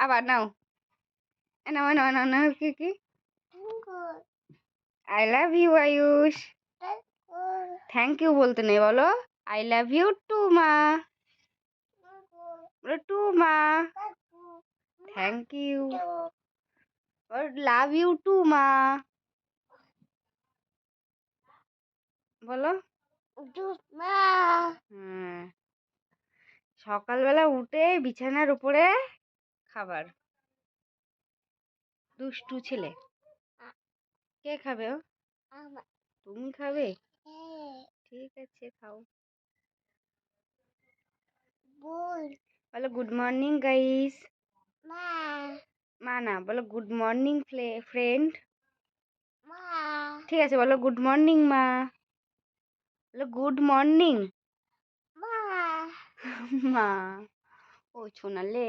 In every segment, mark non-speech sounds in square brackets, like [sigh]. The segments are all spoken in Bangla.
আবার নাও নাও নাও নাও নাও কি কি I love you Ayush thank you বলতে নেই, বলো। আই লাভ ইউ টু মা। বলো টু মা। Thank you love you too মা। বলো। হ্যাঁ। সকালবেলা উঠে বিছানার উপরে খাবার? দুষ্টু ছেলে। কে খাবে ও? তুমি খাবে? ঠিক আছে খাও। বলো। গুড মর্নিং গাইস মা। না বলো গুড মর্নিং ফ্রেন্ড ঠিক আছে বলো গুড মর্নিং মা। বলো গুড মর্নিং [laughs] মা। ও শোনালে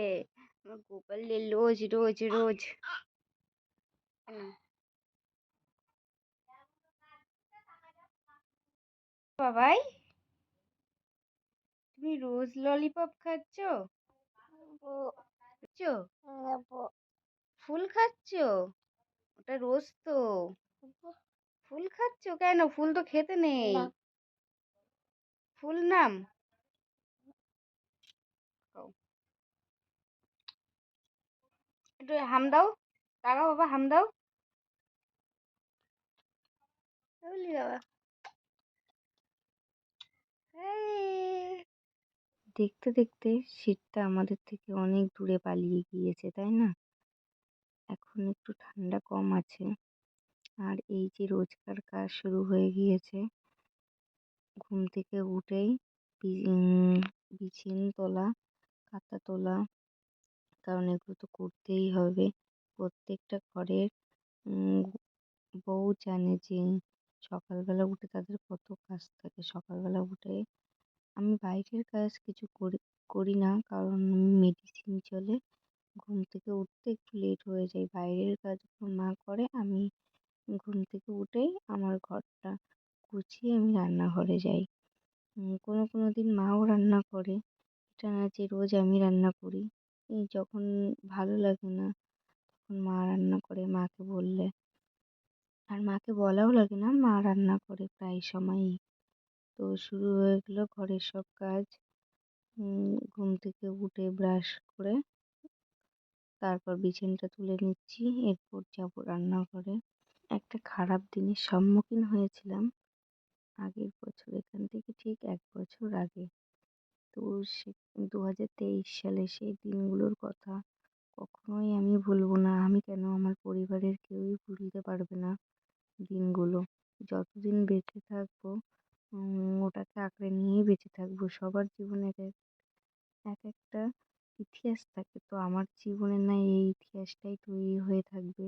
আমার গোপালে রোজ রোজ রোজ। বাবাই তুমি রোজ ললিপপ খাচ্ছ? খাচ্ছ? ফুল খাচ্ছ? ওটা রোজ তো। ফুল খাচ্ছ কেন? ফুল তো খেতে নেই। ফুল নাম? একটু হাম দাও তাকাও বাবা হাম দাও। বাবা। দেখতে দেখতে শীতটা আমাদের থেকে অনেক দূরে পালিয়ে গিয়েছে তাই না? এখন একটু ঠান্ডা কম আছে। আর এই যে রোজকার কাজ শুরু হয়ে গিয়েছে। ঘুম থেকে উঠেই বিছিন তোলা কাঁথা তোলা কারণ এগুলো তো করতেই হবে। প্রত্যেকটা ঘরের বউ জানে যে সকালবেলা উঠে তাদের কত কাজ থাকে। সকালবেলা উঠে আমি বাইরের কাজ কিছু করি করি না কারণ মেডিসিন চলে। ঘুম থেকে উঠতে একটু লেট হয়ে যায়। বাইরের কাজগুলো মা করে আমি ঘুম থেকে উঠেই আমার ঘরটা গুছিয়ে আমি রান্নাঘরে যাই। কোনো কোনো দিন মাও রান্না করে। এটা না যে রোজ আমি রান্না করি। যখন ভালো লাগে না, তখন মা রান্না করে, মাকে বললে। আর মাকে বলাও লাগে না, মা রান্না করে প্রায় সময়ই। তো শুরু হয়ে গেলো ঘরের সব কাজ। ঘুম থেকে উঠে ব্রাশ করে তারপর বিছানাটা তুলে নিচ্ছি, এরপর যাব রান্নাঘরে। একটা খারাপ দিনের সম্মুখীন হয়েছিলাম আগের বছর, এখান থেকে ঠিক এক বছর আগে। তো সে দু হাজার তেইশ সালে সেই দিনগুলোর কথা কখনোই আমি ভুলবো না। আমি কেন আমার পরিবারের কেউই ভুলতে পারবে না দিনগুলো। যতদিন বেঁচে থাকব ওটাকে আঁকড়ে নিয়েই বেঁচে থাকব। সবার জীবনে এক এক একটা ইতিহাস থাকে। তো আমার জীবনে না এই ইতিহাসটাই তৈরি হয়ে থাকবে।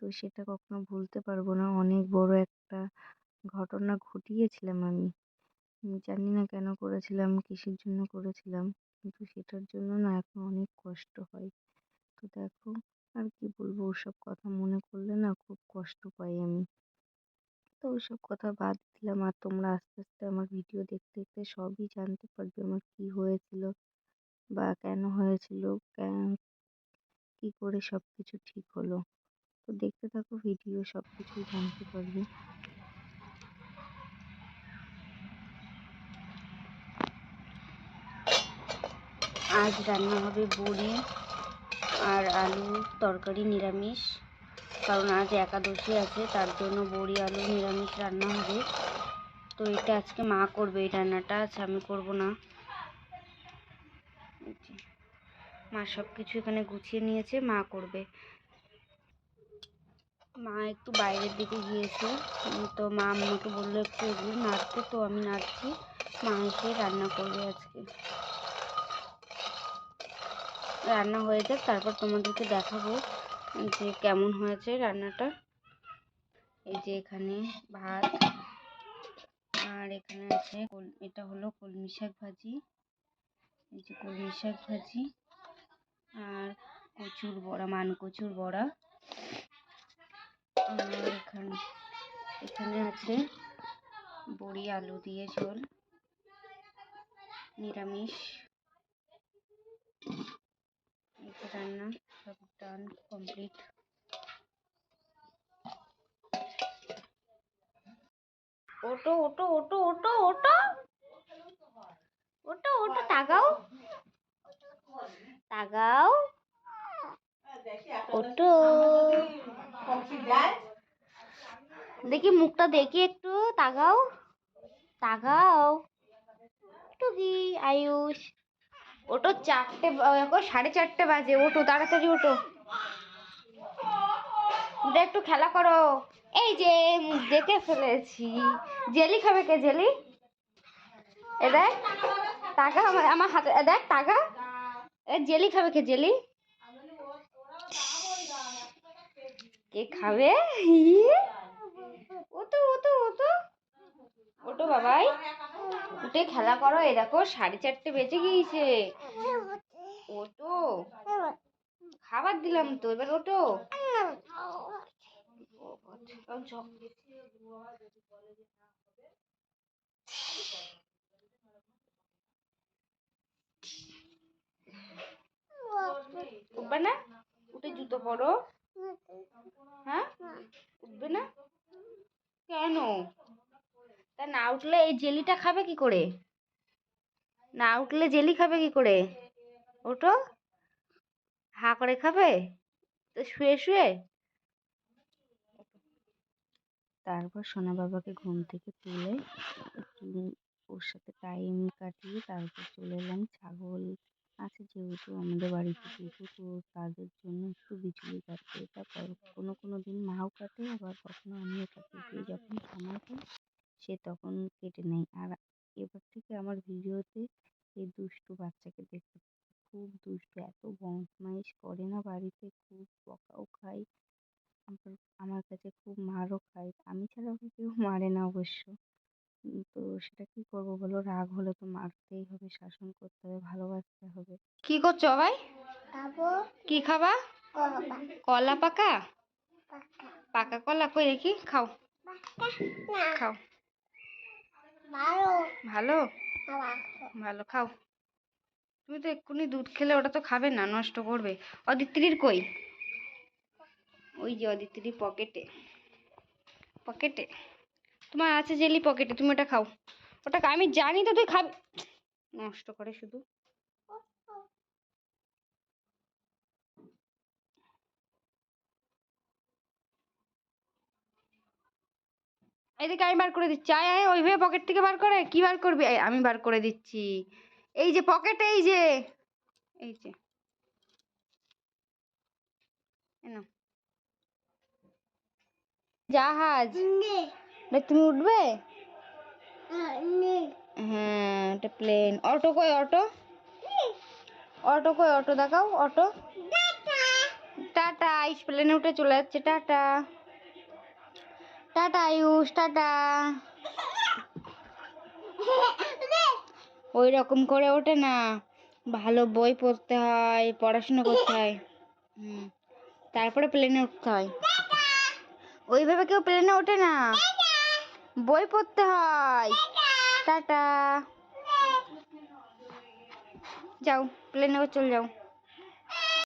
তো সেটা কখনো ভুলতে পারব না। অনেক বড় একটা ঘটনা ঘটিয়েছিলাম আমি। জানি না কেন করেছিলাম, কিসের জন্য করেছিলাম, কিন্তু সেটার জন্য না এখন অনেক কষ্ট হয়। তো দেখো, আর কি বলব, ওসব কথা মনে করলে না খুব কষ্ট পাই আমি। তো ওইসব কথা বাদ দিলাম, আর তোমরা আস্তে আস্তে আমার ভিডিও দেখতে দেখতে সবই জানতে পারবে আমার কী হয়েছিল বা কেন হয়েছিল কী করে সব কিছু ঠিক হলো। তো দেখতে থাকো, ভিডিও সব কিছুই জানতে পারবে। আজ রান্না হবে বড়ি আর আলু তরকারি নিরামিষ। কারণ আজ একাদশী আছে, তার জন্য বড়ি, আলু নিরামিষ রান্না হবে। তো এটা আজকে মা করবে এই রান্নাটা, আজ আমি করব না। মা সব কিছু এখানে গুছিয়ে নিয়েছে, মা করবে। মা একটু বাইরের দিকে গিয়েছে, তো মা আমাকে বলল একটু এগুলো নাড়তে, তো আমি নাড়ছি। মা এসে রান্না করবে আজকে। রান্না হয়ে যাক, তারপর তোমাদেরকে দেখাবো যে কেমন হয়েছে রান্নাটা। এই যে এখানে ভাত, আর এখানে আছে এটা হলো কলমি শাক ভাজি। এই যে কলমি শাক ভাজি, আর কচুর বড়া, মান কচুর বড়া। আর এখানে এখানে আছে বড়ি, আলু দিয়ে ঝোল, নিরামিষ। বান্না সব ডান কমপ্লিট ওটো ওটো ওটো ওটো ওটো। ওটো ওটো তাগাও তাগাও ওটো। দেখি মুখটা দেখি একটু তাগাও তাগাও টুকি, আয়ুষ। ওটো চারটে সাড়ে চারটে বাজে ওটো তাড়াতাড়ি ওটো উঠে একটু খেলা করো। এই যে দেখে ফেলেছি। জেলি খাবে কে, জেলি? এ দেখ টাকা আমার আমার হাতে দেখ টাকা জেলি খাবে কে, জেলি? কে খাবে? ইয়ে। ওতো ওতো ওতো ওটো বাবাই। উঠে খেলা করো, এই দেখো সাড়ে চারটে বেজে গিয়েছে। ওটো, খাবার দিলাম তো, এবার ওটো। উঠবে না? উঠে জুতো পরো। হ্যাঁ? উঠবে না? কেন? তা না উঠলে এই জেলিটা খাবে কি করে? না উঠলে জেলি খাবে কি করে? ওটো হা করে খাবে? তো শুয়ে শুয়ে। তারপর সোনা বাবাকে ঘুম থেকে তুলে একটু ওর সাথে টাইম কাটিয়ে তারপর চলে এলাম। ছাগল আছে যেহেতু আমাদের বাড়িতে, যেহেতু তো তাদের জন্য একটু বিচুলি কাটতে এটা কোনো কোনো দিন মাও কাটে, আবার কখনো আমিও কাটি। যখন সময় পাই সে তখন কেটে নেয়। আর এবার থেকে আমার ভিডিওতে এই দুষ্টু বাচ্চাকে দেখতে খুব দুষ্টু এত বদমাইশ করে না বাড়িতে খুব বকাও খায় আমার কাছে খুব মারও খায়। আমি ছাড়া ওকে কেউ মারে না অবশ্য। তো সেটা কি করব বলো? রাগ হলে তো মারতেই হবে শাসন করতে হবে ভালোবাসতে হবে। কি করছ ভাই কি খাবা? কলা পাকা। পাকা? কলা? কই দেখি খাও। খাও। ভালো। ভালো? খাও। তুমি তো এক্ষুনি দুধ খেলে ওটা তো খাবে না নষ্ট করবে। অদিত্রির কই? ওই যে অদিত্রির পকেটে। পকেটে? তোমার আছে জেলি পকেটে তুমি ওটা খাও। ওটা আমি জানি তো তুই খাবি। নষ্ট করে শুধু। এদিকে আমি বার করে দিচ্ছি। আয় আয় ওইভাবে পকেট থেকে বার করে? কি বার করবি? আমি বার করে দিচ্ছি। এই যে পকেটে এই যে। এই যে। জাহাজ। তুমি উঠবে? হ্যাঁ এটা প্লেন অটো কই অটো? অটো কই অটো দেখাও অটো। টাটা। আইস প্লেনে উঠে চলে যাচ্ছে টাটা। Tata Ayush tata. ওই রকম করে ওঠে না। ভালো বই পড়তে হয়, পড়াশোনা করতে হয়। তারপরে প্লেনে উঠতে হয়। ওইভাবে কেউ প্লেনে ওঠে না। বই পড়তে হয়। টাটা। যাও, প্লেনে চলে যাও।